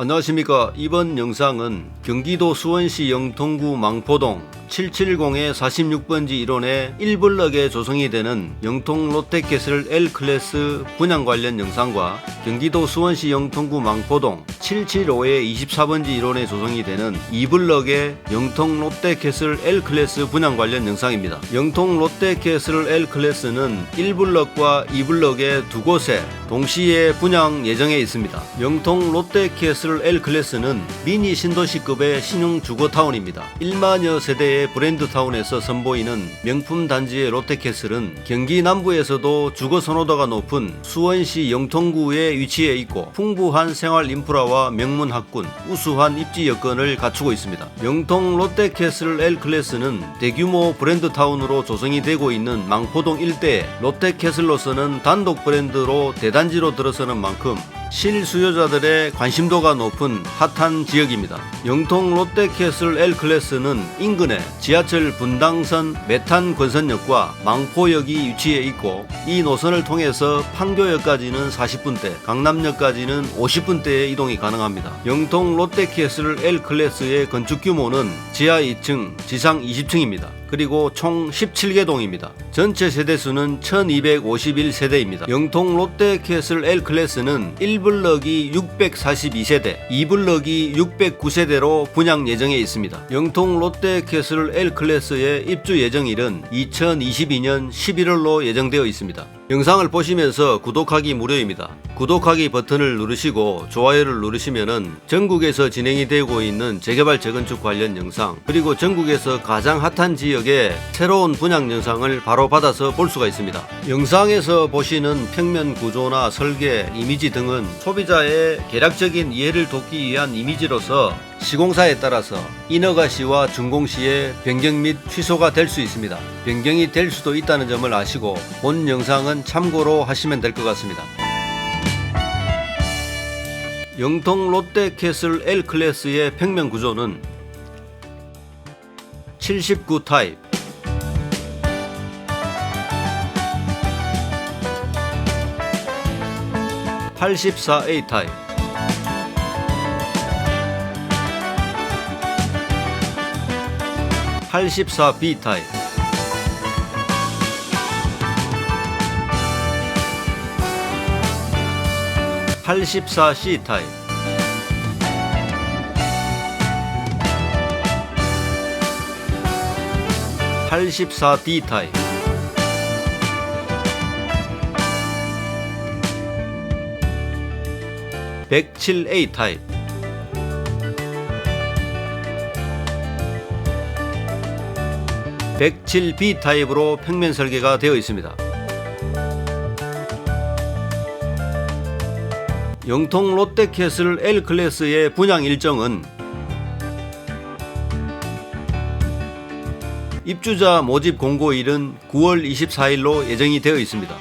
안녕하십니까 이번 영상은 경기도 수원시 영통구 망포동 770의 46번지 1원에 1블럭에 조성이 되는 영통 롯데캐슬 L클래스 분양 관련 영상과 경기도 수원시 영통구 망포동 775의 24번지 1원에 조성이 되는 2블럭의 영통 롯데캐슬 L클래스 분양 관련 영상입니다. 영통 롯데캐슬 L클래스는 1블럭과 2블럭의 두 곳에 동시에 분양 예정에 있습니다. 영통 롯데캐슬 L클래스는 미니 신도시급의 신흥 주거타운입니다. 1만여 세대의 브랜드 타운에서 선보이는 명품 단지의 롯데캐슬은 경기 남부에서도 주거 선호도가 높은 수원시 영통구에 위치해 있고 풍부한 생활 인프라와 명문 학군, 우수한 입지 여건을 갖추고 있습니다. 영통 롯데캐슬 L클래스는 대규모 브랜드 타운으로 조성이 되고 있는 망포동 일대에 롯데캐슬로서는 단독 브랜드로 대단지로 들어서는 만큼 실수요자들의 관심도가 높은 핫한 지역입니다. 영통 롯데캐슬 L클래스는 인근에 지하철 분당선 메탄 건선역과 망포역이 위치해 있고 이 노선을 통해서 판교역까지는 40분대, 강남역까지는 50분대의 이동이 가능합니다. 영통 롯데캐슬 L클래스의 건축 규모는 지하 2층, 지상 20층입니다. 그리고 총 17개 동입니다. 전체 세대수는 1251세대입니다. 영통 롯데캐슬 L클래스는 1 블럭이 642세대, 2블럭이 609세대로 분양 예정에 있습니다. 영통 롯데캐슬 L클래스의 입주 예정일은 2022년 11월로 예정되어 있습니다. 영상을 보시면서 구독하기 무료입니다. 구독하기 버튼을 누르시고 좋아요를 누르시면은 전국에서 진행이 되고 있는 재개발 재건축 관련 영상 그리고 전국에서 가장 핫한 지역의 새로운 분양 영상을 바로 받아서 볼 수가 있습니다. 영상에서 보시는 평면 구조나 설계, 이미지 등은 소비자의 개략적인 이해를 돕기 위한 이미지로서 시공사에 따라서 인허가시와 준공시에 변경 및 취소가 될 수 있습니다. 변경이 될 수도 있다는 점을 아시고 본 영상은 참고로 하시면 될 것 같습니다. 영통 롯데캐슬 L클래스의 평면 구조는 79 타입 (84A) 타입 84B 타입. 84C 타입. 84D 타입. 107A 타입 107B 타입으로 평면 설계가 되어 있습니다. 영통 롯데캐슬 L클래스의 분양 일정은 입주자 모집 공고일은 9월 24일로 예정이 되어 있습니다.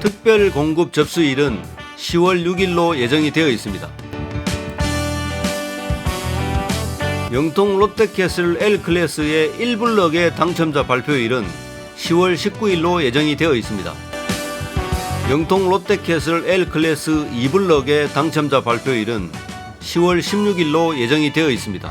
특별 공급 접수일은 10월 6일로 예정이 되어 있습니다. 영통 롯데캐슬 L클래스의 1블럭의 당첨자 발표일은 10월 19일로 예정이 되어 있습니다. 영통 롯데캐슬 L클래스 2블럭의 당첨자 발표일은 10월 16일로 예정이 되어 있습니다.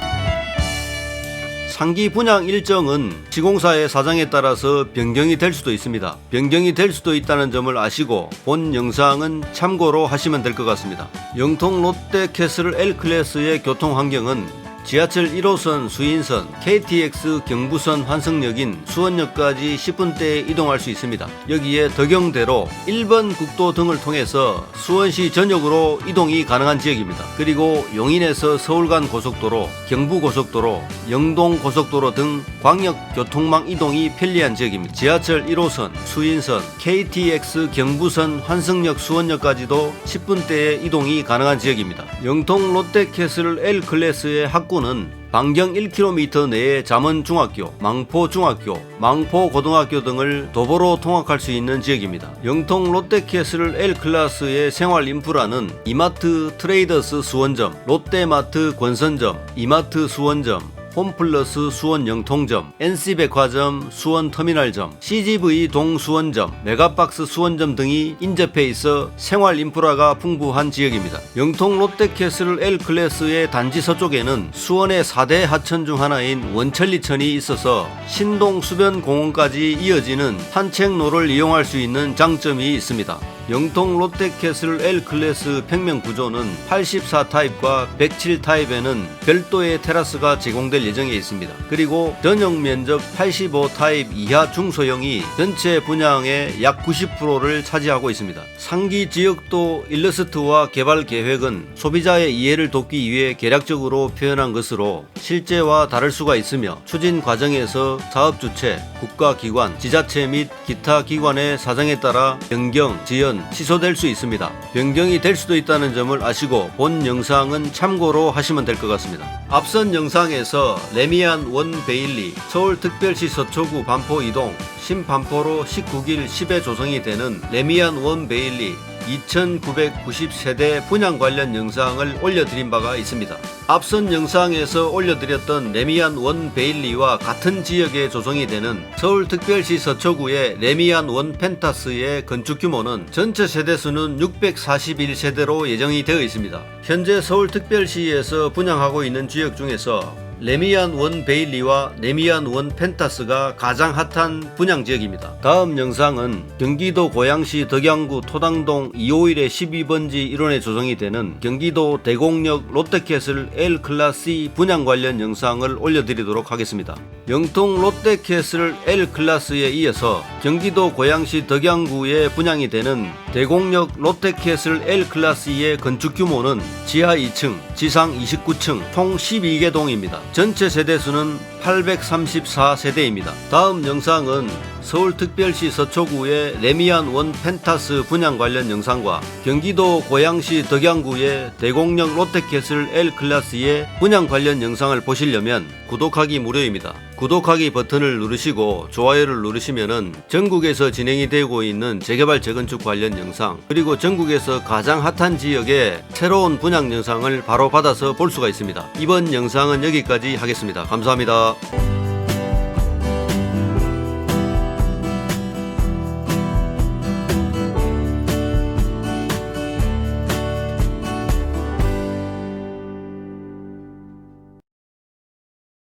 상기 분양 일정은 시공사의 사정에 따라서 변경이 될 수도 있습니다. 변경이 될 수도 있다는 점을 아시고 본 영상은 참고로 하시면 될 것 같습니다. 영통 롯데캐슬 L클래스의 교통 환경은 지하철 1호선 수인선, KTX 경부선 환승역인 수원역까지 10분대에 이동할 수 있습니다. 여기에 덕영대로 1번 국도 등을 통해서 수원시 전역으로 이동이 가능한 지역입니다. 그리고 용인에서 서울 간 고속도로, 경부고속도로, 영동고속도로 등 광역 교통망 이동이 편리한 지역입니다. 지하철 1호선, 수인선, KTX 경부선 환승역 수원역까지도 10분대에 이동이 가능한 지역입니다. 영통 롯데캐슬 L클래스의 학군 학교는 반경 1km 내에 잠원중학교, 망포중학교, 망포고등학교 등을 도보로 통학할 수 있는 지역입니다. 영통 롯데캐슬 L클래스의 생활 인프라는 이마트 트레이더스 수원점, 롯데마트 권선점, 이마트 수원점, 홈플러스 수원 영통점, NC백화점 수원 터미널점, CGV 동수원점, 메가박스 수원점 등이 인접해 있어 생활 인프라가 풍부한 지역입니다. 영통 롯데캐슬 L클래스의 단지 서쪽에는 수원의 4대 하천 중 하나인 원천리천이 있어서 신동 수변공원까지 이어지는 산책로를 이용할 수 있는 장점이 있습니다. 영통 롯데캐슬 L클래스 평면 구조는 84 타입과 107 타입에는 별도의 테라스가 제공될 예정에 있습니다. 그리고 전용 면적 85 타입 이하 중소형이 전체 분양의 약 90%를 차지하고 있습니다. 상기 지역도 일러스트와 개발 계획은 소비자의 이해를 돕기 위해 계략적으로 표현한 것으로 실제와 다를 수가 있으며 추진 과정에서 사업 주체, 국가기관, 지자체 및 기타 기관의 사정에 따라 변경, 지연, 취소될 수 있습니다. 변경이 될 수도 있다는 점을 아시고 본 영상은 참고로 하시면 될 것 같습니다. 앞선 영상에서 레미안 원 베일리, 서울특별시 서초구 반포 이동, 신반포로 19길 10에 조성이 되는 레미안 원 베일리 2990세대 분양 관련 영상을 올려드린 바가 있습니다. 앞선 영상에서 올려드렸던 레미안 원 베일리와 같은 지역에 조성이 되는 서울특별시 서초구의 레미안 원 펜타스의 건축 규모는 전체 세대수는 641세대로 예정이 되어 있습니다. 현재 서울특별시에서 분양하고 있는 지역 중에서 레미안 원 베일리와 레미안 원 펜타스가 가장 핫한 분양 지역입니다. 다음 영상은 경기도 고양시 덕양구 토당동 251의 12번지 1원에 조성이 되는 경기도 대곡역 롯데캐슬 L 클래스 분양 관련 영상을 올려드리도록 하겠습니다. 영통 롯데캐슬 L 클래스에 이어서 경기도 고양시 덕양구에 분양이 되는 대곡역 롯데캐슬 L 클래스의 건축 규모는 지하 2층, 지상 29층, 총 12개 동입니다. 전체 세대 수는 834세대입니다. 다음 영상은 서울특별시 서초구의 레미안 원 펜타스 분양 관련 영상과 경기도 고양시 덕양구의 대곡역 롯데캐슬 L 클래스의 분양 관련 영상을 보시려면 구독하기 무료입니다. 구독하기 버튼을 누르시고 좋아요를 누르시면은 전국에서 진행이 되고 있는 재개발 재건축 관련 영상 그리고 전국에서 가장 핫한 지역의 새로운 분양 영상을 바로 받아서 볼 수가 있습니다. 이번 영상은 여기까지 하겠습니다. 감사합니다. した